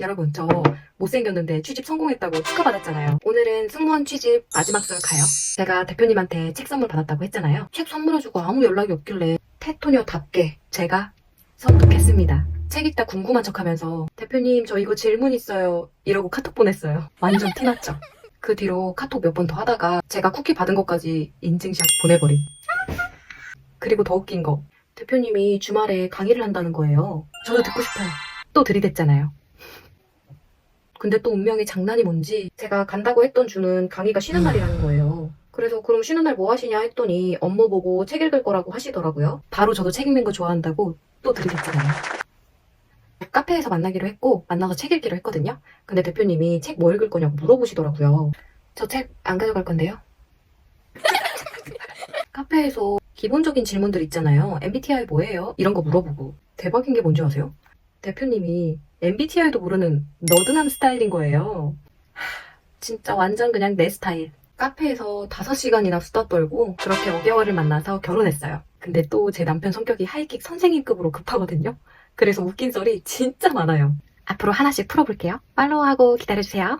여러분 저 못생겼는데 취직 성공했다고 축하받았잖아요. 오늘은 승무원 취직 마지막 썰 가요. 제가 대표님한테 책 선물 받았다고 했잖아요. 책 선물해주고 아무 연락이 없길래 테토녀답게 제가 선톡했습니다. 책 읽다 궁금한 척하면서 대표님 저 이거 질문 있어요 이러고 카톡 보냈어요. 완전 티났죠. 그 뒤로 카톡 몇 번 더 하다가 제가 쿠키 받은 것까지 인증샷 보내버림. 그리고 더 웃긴 거 대표님이 주말에 강의를 한다는 거예요. 저도 듣고 싶어요. 또 들이댔잖아요. 근데 또 운명의 장난이 뭔지 제가 간다고 했던 주는 강의가 쉬는 날이라는 거예요. 그래서 그럼 쉬는 날 뭐 하시냐 했더니 업무 보고 책 읽을 거라고 하시더라고요. 바로 저도 책 읽는 거 좋아한다고 또 들이댔잖아요. 카페에서 만나기로 했고 만나서 책 읽기로 했거든요. 근데 대표님이 책 뭐 읽을 거냐고 물어보시더라고요. 저 책 안 가져갈 건데요. 카페에서 기본적인 질문들 있잖아요. MBTI 뭐예요? 이런 거 물어보고 대박인 게 뭔지 아세요? 대표님이 MBTI도 모르는 너드남 스타일인 거예요. 하, 진짜 완전 그냥 내 스타일. 카페에서 5시간이나 수다 떨고 그렇게 5개월을 만나서 결혼했어요. 근데 또 제 남편 성격이 하이킥 선생님급으로 급하거든요. 그래서 웃긴 썰이 진짜 많아요. 앞으로 하나씩 풀어볼게요. 팔로우하고 기다려주세요.